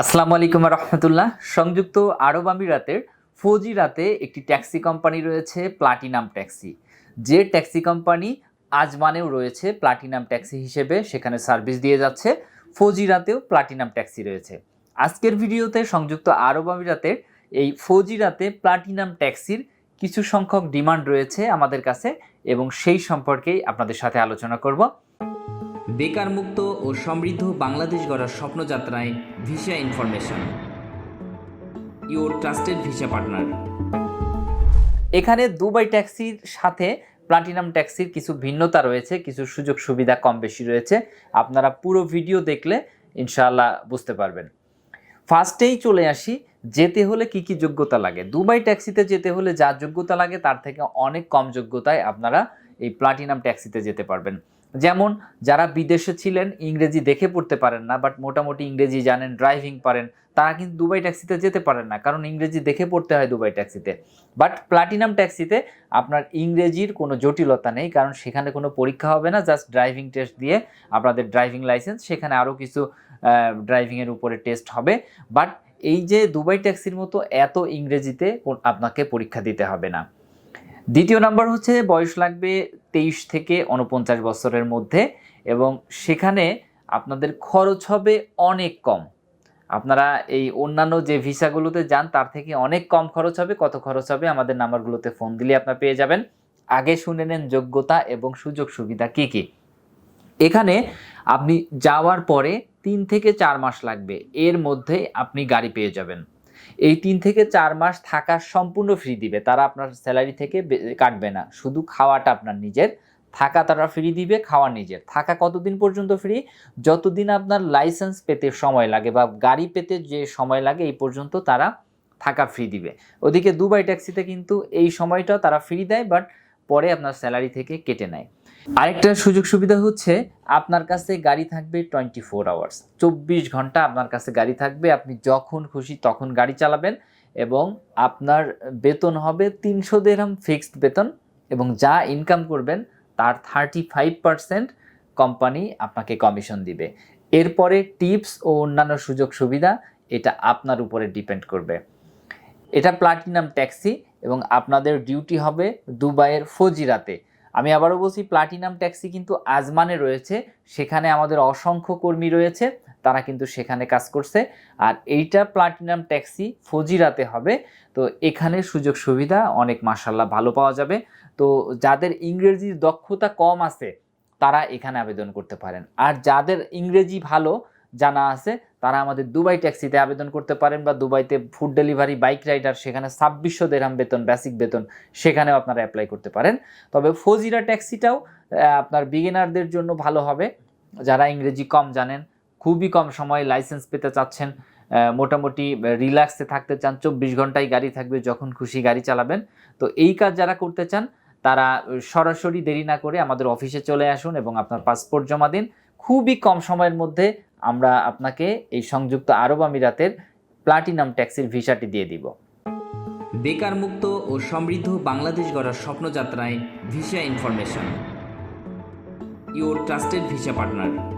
আসসালামু আলাইকুম রহমতুল্লাহ। সংযুক্ত আরব আমিরাতের ফৌজিরাতে একটি ট্যাক্সি কোম্পানি রয়েছে, প্লাটিনাম ট্যাক্সি। যে ট্যাক্সি কোম্পানি আজমানেও রয়েছে প্লাটিনাম ট্যাক্সি হিসেবে সেখানে সার্ভিস দিয়ে যাচ্ছে। ফৌজিরাতেও প্লাটিনাম ট্যাক্সি রয়েছে। আজকের ভিডিওতে সংযুক্ত আরব আমিরাতের এই ফৌজিরাতে প্লাটিনাম ট্যাক্সির কিছু সংখ্যক ডিমান্ড রয়েছে আমাদের কাছে এবং সেই সম্পর্কেই আপনাদের সাথে আলোচনা করব। বেকার মুক্ত ও সমৃদ্ধ বাংলাদেশ গড়ার স্বপ্নযাত্রায় visa information. Your trusted visa partner. এখানে দুবাই ট্যাক্সির সাথে প্লাটিনাম ট্যাক্সির কিছু ভিন্নতা রয়েছে, কিছু সুযোগ সুবিধা কম বেশি রয়েছে। আপনারা পুরো ভিডিও দেখলে ইনশাআল্লাহ বুঝতে পারবেন। ফার্স্টেই চলে আসি, যেতে হলে কি কি যোগ্যতা লাগে? দুবাই ট্যাক্সিতে যেতে হলে যা যোগ্যতা লাগে, তার থেকে অনেক কম যোগ্যতায় আপনারা এই প্লাটিনাম ট্যাক্সিতে যেতে পারবেন। যেমন, যারা বিদেশে ছিলেন, ইংরেজি দেখে পড়তে পারেন না বাট মোটামুটি ইংরেজি জানেন ড্রাইভিং পারেন, তারা কিন্তু দুবাই ট্যাক্সিতে যেতে পারেন না, কারণ ইংরেজি দেখে পড়তে হয় দুবাই ট্যাক্সিতে বাট প্লাটিনাম ট্যাক্সিতে আপনার ইংরেজির কোনো জটিলতা নেই, কারণ সেখানে কোনো পরীক্ষা হবে না জাস্ট ড্রাইভিং টেস্ট দিয়ে আপনাদের ড্রাইভিং লাইসেন্স সেখানে আরও কিছু ড্রাইভিংয়ের উপরে টেস্ট হবে। বাট এই যে দুবাই ট্যাক্সির মতো এত ইংরেজিতে আপনাকে পরীক্ষা দিতে হবে না। দ্বিতীয় নাম্বার হচ্ছে বয়স লাগবে তেইশ থেকে উনপঞ্চাশ বছরের মধ্যে এবং সেখানে আপনাদের খরচ হবে অনেক কম। আপনারা এই অন্যান্য যে ভিসাগুলোতে যান, তার থেকে অনেক কম খরচ হবে। কত খরচ হবে? আমাদের নাম্বারগুলোতে ফোন দিলে আপনারা পেয়ে যাবেন। আগে শুনে নেন যোগ্যতা এবং সুযোগ সুবিধা কী কী। এখানে আপনি যাওয়ার পরে তিন থেকে চার মাস লাগবে। এর মধ্যে আপনি গাড়ি পেয়ে যাবেন। এই তিন থেকে চার মাস থাকা সম্পূর্ণ ফ্রি দিবে। তারা আপনার স্যালারি থেকে কাটবে না। শুধু খাওয়াটা আপনার নিজের, থাকা তারা ফ্রি দিবে, খাওয়া নিজের। থাকা কতদিন পর্যন্ত ফ্রি যতদিন আপনার লাইসেন্স পেতে সময় লাগে বা গাড়ি পেতে যে সময় লাগে, এই পর্যন্ত তারা থাকা ফ্রি দিবে। ওদিকে দুবাই ট্যাক্সিতে কিন্তু এই সময়টাও তারা ফ্রি দেয় বাট পরে আপনার স্যালারি থেকে কেটে নেয়। আরেকটা সুযোগ সুবিধা হচ্ছে, আপনার কাছে গাড়ি থাকবে টোয়েন্টি ফোর আওয়ার্স চব্বিশ ঘণ্টা আপনার কাছে গাড়ি থাকবে, আপনি যখন খুশি তখন গাড়ি চালাবেন এবং আপনার বেতন হবে তিনশো দেড়হাম ফিক্সড বেতন এবং যা ইনকাম করবেন তার থার্টি ফাইভ পার্সেন্ট কোম্পানি আপনাকে কমিশন দিবে। এরপরে টিপস ও অন্যান্য সুযোগ সুবিধা, এটা আপনার উপরে ডিপেন্ড করবে। এটা প্লাটিনাম ট্যাক্সি এবং আপনাদের ডিউটি হবে দুবাইয়ের ফজিরাতে। আমি আবারও বলছি প্লাটিনাম ট্যাক্সি কিন্তু আজমানে রয়েছে। সেখানে আমাদের অসংখ্য কর্মী রয়েছে, তারা কিন্তু সেখানে কাজ করছে। আর এইটা প্লাটিনাম ট্যাক্সি ফজিরাতে হবে। তো এখানে সুযোগ সুবিধা, অনেক মাসাল্লাহ ভালো পাওয়া যাবে। তো যাদের ইংরেজির দক্ষতা কম আছে, তারা এখানে আবেদন করতে পারেন। আর যাদের ইংরেজি ভালো জানা আছে তারা আমাদের দুবাই ট্যাক্সিতে আবেদন করতে পারেন বা দুবাইতে ফুড ডেলিভারি বাইক রাইডার সেখানে ছাব্বিশশো দেড়হাম বেতন বেসিক বেতন, সেখানেও আপনারা অ্যাপ্লাই করতে পারেন। তবে ফজিরা ট্যাক্সিটাও আপনার বিগিনারদের জন্য ভালো হবে। যারা ইংরেজি কম জানেন, খুবই কম সময়ে লাইসেন্স পেতে চাচ্ছেন মোটামুটি রিল্যাক্সে থাকতে চান, চব্বিশ ঘন্টায় গাড়ি থাকবে যখন খুশি গাড়ি চালাবেন। তো এই কাজ যারা করতে চান, তারা সরাসরি দেরি না করে আমাদের অফিসে চলে আসুন এবং আপনার পাসপোর্ট জমা দিন। খুবই কম সময়ের মধ্যে আমরা আপনাকে এই সংযুক্ত আরব আমিরাতের প্লাটিনাম ট্যাক্সির ভিসাটি দিয়ে দিব। বেকার মুক্ত ও সমৃদ্ধ বাংলাদেশ গড়ার স্বপ্নযাত্রায় visa information your trusted visa partner.